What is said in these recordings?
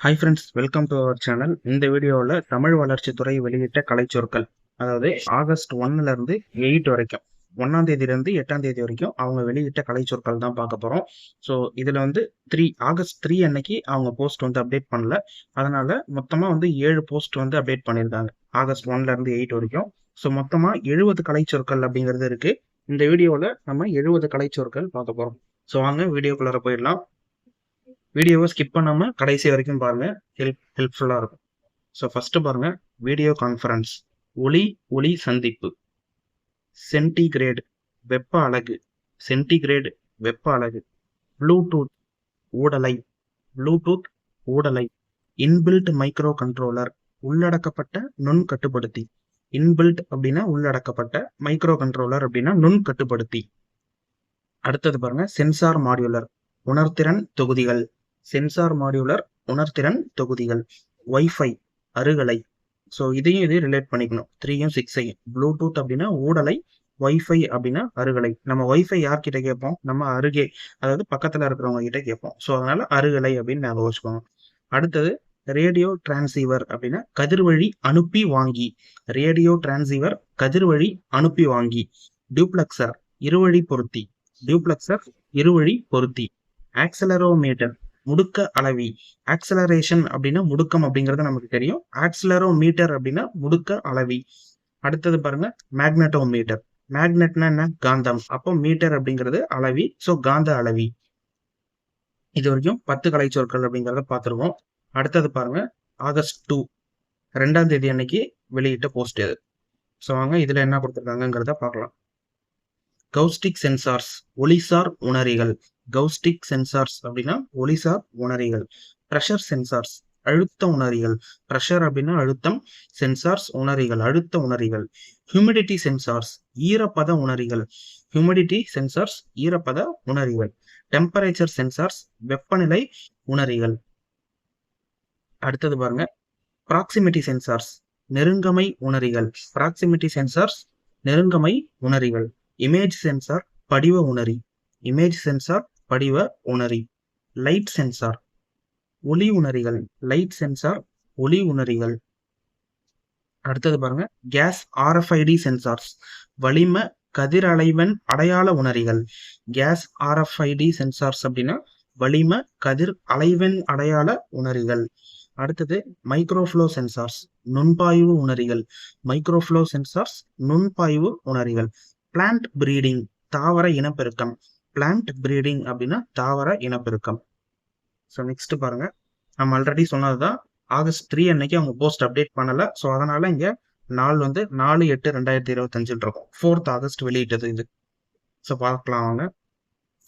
Hi friends welcome to our channel இந்த வீடியோவில் தமிழ் வளர்ச்சித்துறை வெளியிட்ட கலைச்சொற்கள் அதாவது ஆகஸ்ட் ஒன்னுலேருந்து எயிட் வரைக்கும் ஒன்னாம் தேதியிலேருந்து எட்டாம் தேதி வரைக்கும் அவங்க வெளியிட்ட கலைச்சொற்கள் தான் பார்க்க போகிறோம் ஸோ இதில் வந்து த்ரீ ஆகஸ்ட் த்ரீ அன்னைக்கு அவங்க போஸ்ட் வந்து அப்டேட் பண்ணல. அதனால மொத்தமாக வந்து ஏழு போஸ்ட் வந்து அப்டேட் பண்ணியிருக்காங்க ஆகஸ்ட் ஒன்லேருந்து எயிட் வரைக்கும். ஸோ மொத்தமாக எழுபது கலைச்சொற்கள் அப்படிங்கிறது இருக்குது இந்த வீடியோவில் நம்ம எழுபது கலைச்சொற்கள் பார்க்க போகிறோம் ஸோ வாங்க வீடியோக்குள்ளார போயிடலாம். வீடியோவை ஸ்கிப் பண்ணாமல் கடைசி வரைக்கும் பாருங்கள் ஹெல்ப் ஹெல்ப்ஃபுல்லாக இருக்கும். ஸோ ஃபஸ்ட்டு பாருங்கள் வீடியோ கான்ஃபரன்ஸ் ஒளி ஒளி சந்திப்பு. சென்டிகிரேடு வெப்ப அலகு. சென்டிகிரேடு வெப்ப அலகு. ப்ளூடூத் ஊடலை. ப்ளூடூத் ஊடலை. இன்பில்ட் மைக்ரோ கண்ட்ரோலர் உள்ளடக்கப்பட்ட நுண் கட்டுப்படுத்தி இன்பில்ட் அப்படின்னா உள்ளடக்கப்பட்ட மைக்ரோ கண்ட்ரோலர் அப்படின்னா நுண் கட்டுப்படுத்தி அடுத்தது பாருங்க. சென்சார் மாடியுலர் உணர்திறன் தொகுதிகள். சென்சார் மாடியுலர் உணர்திறன் தொகுதிகள் ஒய்ஃபை அருகலை. ஸோ இதையும் இதையும் ரிலேட் பண்ணிக்கணும். த்ரீயும் சிக்ஸையும் ப்ளூடூத் அப்படின்னா ஊடலை ஒய்ஃபை அப்படின்னா அருகலை. நம்ம ஒய்ஃபை யார்கிட்ட கேட்போம்? நம்ம அருகே அதாவது பக்கத்தில் இருக்கிறவங்க கிட்ட கேட்போம். ஸோ அதனால அருகலை அப்படின்னு ஞாபகம் வச்சுக்கோங்க. அடுத்தது ரேடியோ டிரான்சீவர் அப்படின்னா கதிர்வழி அனுப்பி வாங்கி. ரேடியோ டிரான்சீவர் கதிர்வழி அனுப்பி வாங்கி. டியூப்ளக்சர் இருவழி பொருத்தி. டியூப்ளக்சர் இருவழி பொருத்தி. ஆக்சலரோமீட்டர் முடுக்க அளவி. ஆக்சலரேஷன் அப்படின்னா முடுக்கம் அப்படிங்கிறது நமக்கு தெரியும். ஆக்சலரோ மீட்டர் அப்படின்னா முடுக்க அளவி. அடுத்தது பாருங்க மேக்னட்டோ மீட்டர் மேக்னெட்னா என்ன? காந்தம். அப்போ மீட்டர் அப்படிங்கிறது அளவி. ஸோ காந்த அளவி. இது வரைக்கும் பத்து கலைச்சொற்கள் அப்படிங்கிறத பார்த்துருவோம் அடுத்தது பாருங்க ஆகஸ்ட் டூ ரெண்டாம் தேதி அன்னைக்கு வெளியிட்ட போஸ்ட் இது. ஸோ வாங்க இதில் என்ன கொடுத்துருக்காங்கிறத பார்க்கலாம். கௌஸ்டிக் சென்சார்ஸ் ஒளிசார் உணரிகள். கௌஸ்டிக் சென்சார்ஸ் அப்படின்னா ஒளிசார் உணரிகள். ப்ரெஷர் சென்சார்ஸ் அழுத்த உணரிகள். ப்ரெஷர் அப்படின்னா அழுத்தம் சென்சார்ஸ் உணரிகள். அழுத்த உணரிகள். ஹியூமிடிட்டி சென்சார்ஸ் ஈரப்பத உணரிகள். ஹியூமிடிட்டி சென்சார்ஸ் ஈரப்பத உணரிகள். டெம்பரேச்சர் சென்சார்ஸ் வெப்பநிலை உணரிகள். அடுத்தது பாருங்க. ப்ராக்சிமிட்டி சென்சார்ஸ் நெருங்கமை உணரிகள். ப்ராக்சிமிட்டி சென்சார்ஸ் நெருங்கமை உணரிகள். இமேஜ் சென்சார் படிவ உணரி. இமேஜ் சென்சார் படிவ உணரி லைட் சென்சார் ஒளி உணரிகள் லைட் சென்சார் ஒளி உணரிகள். அடுத்தது பாருங்க கேஸ் ஆர்எஃப்ஐடி சென்சார்ஸ் வளிம கதிர் அலைவன் அடையாள உணரிகள். கேஸ் ஆர்எஃப்ஐடி சென்சார்ஸ் அப்படின்னா வளிம கதிர் அலைவன் அடையாள உணரிகள். அடுத்தது மைக்ரோஃப்ளோ சென்சார்ஸ் நுண்பாய்வு உணரிகள். மைக்ரோஃப்ளோ சென்சார்ஸ் நுண்பாய்வு உணரிகள். பிளான்ட் பிரீடிங் தாவர இனப்பெருக்கம். பிளான்ட் பிரீடிங் அப்படின்னா தாவர இனப்பெருக்கம். ஸோ நெக்ஸ்ட் பாருங்க. நம்ம ஆல்ரெடி சொன்னதுதான். ஆகஸ்ட் த்ரீ அன்னைக்கு அவங்க போஸ்ட் அப்டேட் பண்ணல. ஸோ அதனால இங்க நாள் வந்து நாலு எட்டு ரெண்டாயிரத்தி இருபத்தஞ்சில் இருக்கும். ஃபோர்த் ஆகஸ்ட் வெளியிட்டது இது. ஸோ பார்க்கலாம் அவங்க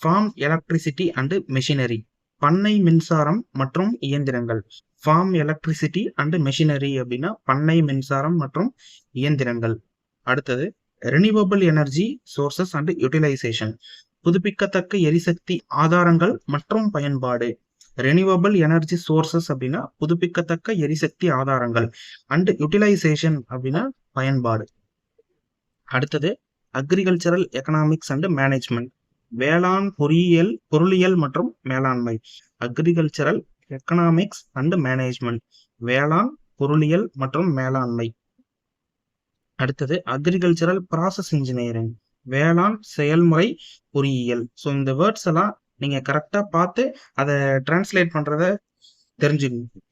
ஃபார்ம் எலக்ட்ரிசிட்டி அண்டு மெஷினரி பண்ணை மின்சாரம் மற்றும் இயந்திரங்கள். ஃபார்ம் எலக்ட்ரிசிட்டி அண்டு மெஷினரி அப்படின்னா பண்ணை மின்சாரம் மற்றும் இயந்திரங்கள். அடுத்தது renewable energy sources and utilisation புதுப்பிக்கத்தக்க எரிசக்தி ஆதாரங்கள் மற்றும் பயன்பாடு. ரெனியூவபிள் எனர்ஜி சோர்சஸ் அப்படின்னா புதுப்பிக்கத்தக்க எரிசக்தி ஆதாரங்கள் அண்ட் யூட்டிலைசேஷன் அப்படின்னா பயன்பாடு. அடுத்தது அக்ரிகல்ச்சரல் எக்கனாமிக்ஸ் அண்ட் மேனேஜ்மெண்ட் வேளாண் பொறியியல் பொருளியல் மற்றும் மேலாண்மை. அக்ரிகல்ச்சரல் எக்கனாமிக்ஸ் அண்ட் மேனேஜ்மெண்ட் வேளாண் பொருளியல் மற்றும் மேலாண்மை. அடுத்தது அக்ரிகல்ச்சரல் ப்ராசஸ் இன்ஜினியரிங் வேளாண் செயல்முறை பொறியியல். ஸோ இந்த வேர்ட்ஸ் எல்லாம் நீங்க கரெக்டா பார்த்து அதை டிரான்ஸ்லேட் பண்றத தெரிஞ்சுக்கணும்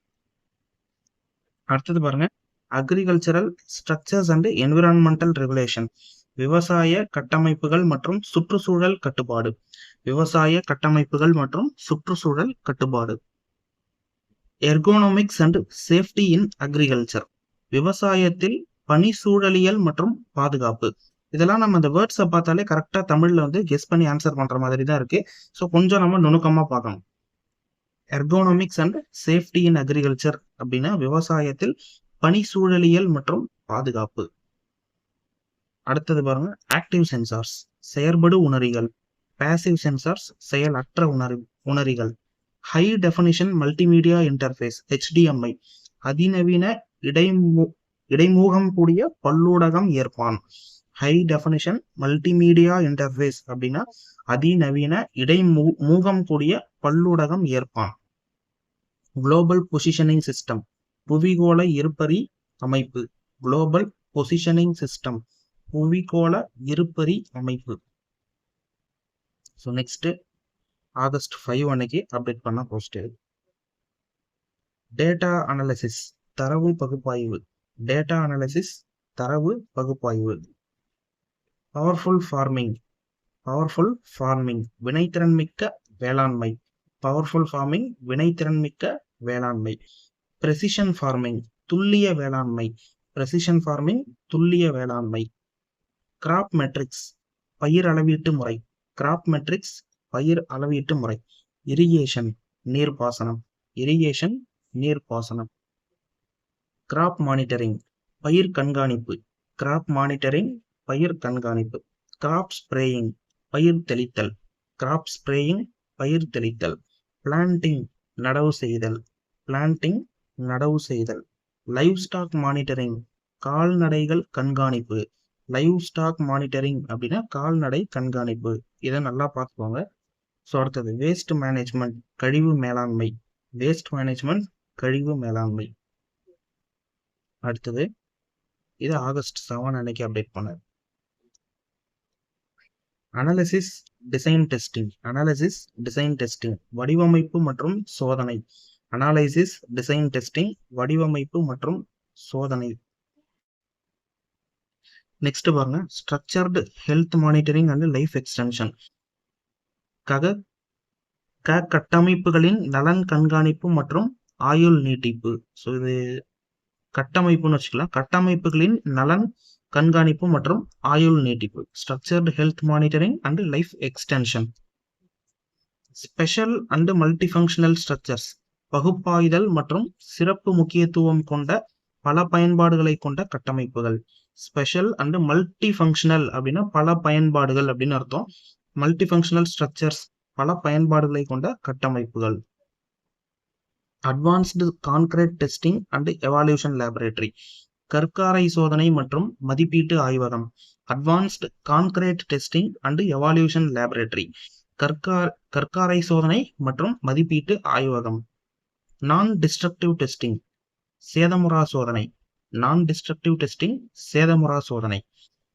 அடுத்தது பாருங்க. Agricultural structures and environmental regulation விவசாய கட்டமைப்புகள் மற்றும் சுற்றுச்சூழல் கட்டுப்பாடு. விவசாய கட்டமைப்புகள் மற்றும் சுற்றுச்சூழல் கட்டுப்பாடு. Ergonomics and safety in agriculture விவசாயத்தில் பனி சூழலியல் மற்றும் பாதுகாப்பு. இதெல்லாம் நம்ம அந்த வேர்ட்ஸை பார்த்தாலே கரெக்டாக தமிழில் வந்து கெஸ் பண்ணி ஆன்சர் பண்ணுற மாதிரி தான் இருக்கு. ஸோ கொஞ்சம் நம்ம நுணுக்கமாக பார்க்கணும். Ergonomics and safety in agriculture அப்படின்னா விவசாயத்தில் பனி சூழலியல் மற்றும் பாதுகாப்பு. அடுத்தது பாருங்க ஆக்டிவ் சென்சார்ஸ் செயற்படு உணரிகள் பேசிவ் சென்சார்ஸ் செயலற்ற உணரி உணரிகள். High definition multimedia interface HDMI அதிநவீன இடைமூ இடைமூகம் கூடிய பல்லூடகம் ஏற்பான். ஹை டெஃபனிஷன் மல்டிமீடியா இன்டர்ஃபேஸ் அப்படின்னா அதிநவீன இடை மூகம் கூடிய பல்லூடகம் ஏற்பான் குளோபல் பொசிஷனிங் சிஸ்டம் புவிகோள இருப்பறி அமைப்பு. குளோபல் பொசிஷனிங் சிஸ்டம் புவிகோள இருப்பறி அமைப்பு. ஸோ நெக்ஸ்ட் ஆகஸ்ட் ஃபைவ் அன்னைக்கு அப்டேட் பண்ண போஸ்ட் டேட்டா அனாலிசிஸ் தரவு பகுப்பாய்வு. டேட்டா அனாலிசிஸ் தரவு பகுப்பாய்வு. பவர்ஃபுல் ஃபார்மிங் பவர்ஃபுல் ஃபார்மிங் வினைத்திறன் மிக்க வேளாண்மை. பவர்ஃபுல் ஃபார்மிங் வினைத்திறன் மிக்க வேளாண்மை. ப்ரெசிஷன் ஃபார்மிங் துல்லிய வேளாண்மை. ப்ரெசிஷன் ஃபார்மிங் துல்லிய வேளாண்மை. கிராப் மெட்ரிக்ஸ் பயிர் அளவீட்டு முறை. கிராப் மெட்ரிக்ஸ் பயிர் அளவீட்டு முறை. இரிகேஷன் நீர்ப்பாசனம். இரிகேஷன் நீர்ப்பாசனம். கிராப் மானிட்டரிங் பயிர் கண்காணிப்பு. கிராப் மானிட்டரிங் பயிர் கண்காணிப்பு. கிராப் ஸ்ப்ரேயிங் பயிர் தெளித்தல். கிராப் ஸ்ப்ரேயிங் பயிர் தெளித்தல். பிளான்டிங் நடவு செய்தல். பிளான்டிங் நடவு செய்தல். லைவ் ஸ்டாக் மானிட்டரிங் கால்நடைகள் கண்காணிப்பு. லைவ் ஸ்டாக் மானிட்டரிங் அப்படின்னா கால்நடை கண்காணிப்பு. இதை நல்லா பார்த்துக்கோங்க. ஸோ அடுத்தது வேஸ்ட் மேனேஜ்மெண்ட் கழிவு மேலாண்மை. வேஸ்ட் மேனேஜ்மெண்ட் கழிவு மேலாண்மை. அடுத்தது இது ஆகஸ்ட் செவன் அன்னைக்கு அப்டேட் பண்ணார் analysis design testing analysis design testing வடிவமைப்பு மற்றும் சோதனை. அனாலிசிஸ் டிசைன் டெஸ்டிங் வடிவமைப்பு மற்றும் சோதனை. நெக்ஸ்ட் பாருங்க. Structured health monitoring and life extension கக க கட்டமைப்புகளின் நலன் கண்காணிப்பு மற்றும் ஆயுள் நீட்டிப்பு. ஸோ இது கட்டமைப்புன்னு வச்சுக்கலாம். கட்டமைப்புகளின் நலன் கண்காணிப்பு மற்றும் ஆயுள் நீட்டிப்பு structured health monitoring and life extension special and multifunctional structures பகுப்பாய்தல் மற்றும் சிறப்பு முக்கியத்துவம் கொண்ட பல பயன்பாடுகளை கொண்ட கட்டமைப்புகள். ஸ்பெஷல் அண்ட் மல்டி ஃபங்க்ஷனல் அப்படின்னா பல பயன்பாடுகள் அப்படின்னு அர்த்தம். மல்டி ஃபங்க்ஷனல் ஸ்ட்ரக்சர்ஸ் பல பயன்பாடுகளை கொண்ட கட்டமைப்புகள். Advanced concrete testing and evaluation laboratory கற்காரை சோதனை மற்றும் மதிப்பீட்டு ஆய்வகம். Advanced concrete testing and evaluation laboratory கற்கார் கற்காரை சோதனை மற்றும் மதிப்பீட்டு ஆய்வகம். நான் டிஸ்ட்ரக்டிவ் டெஸ்டிங் சேதமுறா சோதனை. நான் டிஸ்ட்ரக்டிவ் டெஸ்டிங் சேதமுறா சோதனை.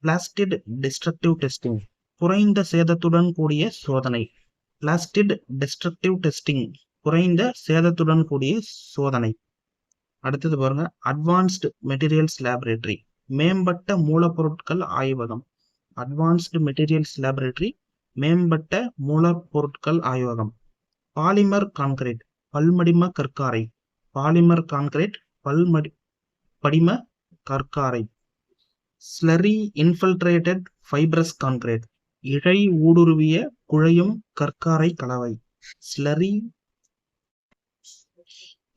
பிளாஸ்டிட் டிஸ்ட்ரக்டிவ் டெஸ்டிங் குறைந்த சேதத்துடன் கூடிய சோதனை. பிளாஸ்டிட் டிஸ்ட்ரக்டிவ் டெஸ்டிங் குறைந்த சேதத்துடன் கூடிய சோதனை. அடுத்தது பாருங்க அட்வான்ஸ்டு மெட்டீரியல்ஸ் லேபரேட்டரி மேம்பட்ட மூலப்பொருட்கள் ஆய்வகம். அட்வான்ஸ்டு மெட்டீரியல்ஸ் லேபரேட்டரி மேம்பட்ட மூலப்பொருட்கள் ஆய்வகம். பாலிமர் கான்கிரீட் பல்மடிம கற்காரை. பாலிமர் கான்கிரீட் பல்மடி படிம கற்காரை. ஸ்லரி இன்ஃபில்ட்ரேட்டட் ஃபைப்ரஸ் கான்கிரீட் இழை ஊடுருவிய குழையும் கற்காரை கலவை. ஸ்லரி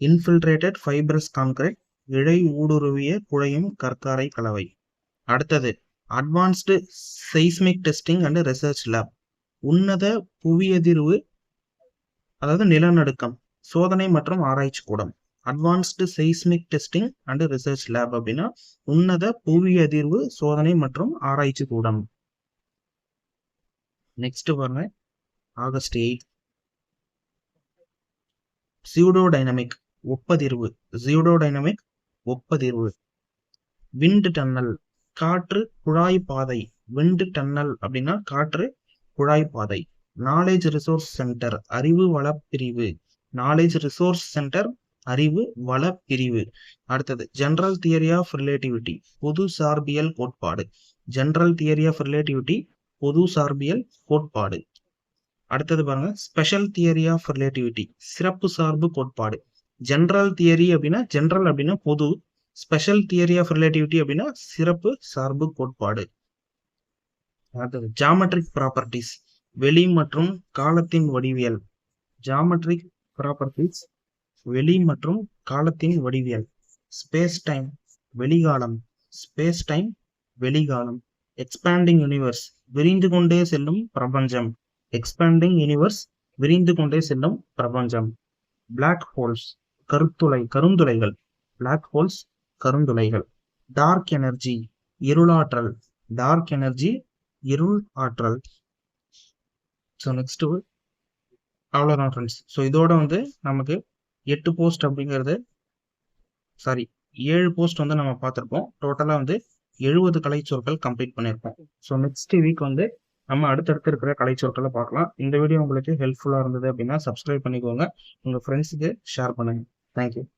இன்ஃபில்ட்ரேட்டட் ஃபைப்ரஸ் கான்கிரீட் இழை ஊடுருவிய குழையும் கற்காரை கலவை. அடுத்தது advanced seismic testing and research lab உன்னத புவியதிர்வு அதாவது நிலநடுக்கம் சோதனை மற்றும் ஆராய்ச்சி கூடம். Advanced seismic testing and research lab அப்படின்னா உன்னத புவி அதிர்வு சோதனை மற்றும் ஆராய்ச்சி கூடம். நெக்ஸ்ட் பாருங்க ஆகஸ்ட் எயிட் சியூடோ டைனமிக் ஒப்பதிர்வு ஜியோடோடைனமிக் ஒப்பதிர்வு விண்டு டன்னல் காற்று குழாய் பாதை. விண்டு டன்னல் அப்படின்னா காற்று குழாய் பாதை. நாலேஜ் ரிசோர்ஸ் சென்டர் அறிவு வள பிரிவு நாலேஜ் ரிசோர்ஸ் சென்டர் அறிவு வள பிரிவு அடுத்தது ஜென்ரல் தியரி ஆஃப் ரிலேட்டிவிட்டி பொது சார்பியல் கோட்பாடு. ஜென்ரல் தியரி ஆஃப் ரிலேட்டிவிட்டி பொது சார்பியல் கோட்பாடு. அடுத்தது பாருங்க ஸ்பெஷல் தியரி ஆஃப் ரிலேட்டிவிட்டி சிறப்பு சார்பு கோட்பாடு. ஜென்ரல் தியரி அப்படின்னா ஜென்ரல் அப்படின்னா பொது ஸ்பெஷல் தியரி ஆஃப் ரிலேட்டிவிட்டி அப்படின்னா சிறப்பு சார்பு கோட்பாடு. அடுத்தது ஜாமெட்ரிக் ப்ராப்பர்ட்டிஸ் வெளி மற்றும் காலத்தின் வடிவியல். ஜாமெட்ரிக் ப்ராப்பர்ட்டிஸ் வெளி மற்றும் காலத்தின் வடிவியல். ஸ்பேஸ் டைம் வெளிகாலம். ஸ்பேஸ் டைம் வெளிகாலம். எக்ஸ்பேண்டிங் யூனிவர்ஸ் விரிந்து கொண்டே செல்லும் பிரபஞ்சம். எக்ஸ்பேண்டிங் யூனிவர்ஸ் விரிந்து கொண்டே செல்லும் பிரபஞ்சம். பிளாக் ஹோல்ஸ் கருத்துளை கருந்துளைகள். பிளாக் ஹோல்ஸ் கருந்துளைகள். டார்க் எனர்ஜி இருளாற்றல். டார்க் எனர்ஜி இருள் ஆற்றல் ஸோ நெக்ஸ்ட் அவ்வளோதான் ஃப்ரெண்ட்ஸ் ஸோ இதோட வந்து நமக்கு எட்டு போஸ்ட் அப்படிங்கிறது சாரி ஏழு போஸ்ட் வந்து நம்ம பார்த்துருப்போம். டோட்டலாக வந்து எழுபது கலைச்சொற்கள் கம்ப்ளீட் பண்ணியிருப்போம். ஸோ நெக்ஸ்ட் வீக் வந்து நம்ம அடுத்தடுத்து இருக்கிற கலைச்சொற்களை பார்க்கலாம். இந்த வீடியோ உங்களுக்கு ஹெல்ப்ஃபுல்லாக இருந்தது அப்படின்னா சப்ஸ்கிரைப் பண்ணிக்கோங்க. உங்கள் ஃப்ரெண்ட்ஸுக்கு ஷேர் பண்ணுங்கள் Thank you.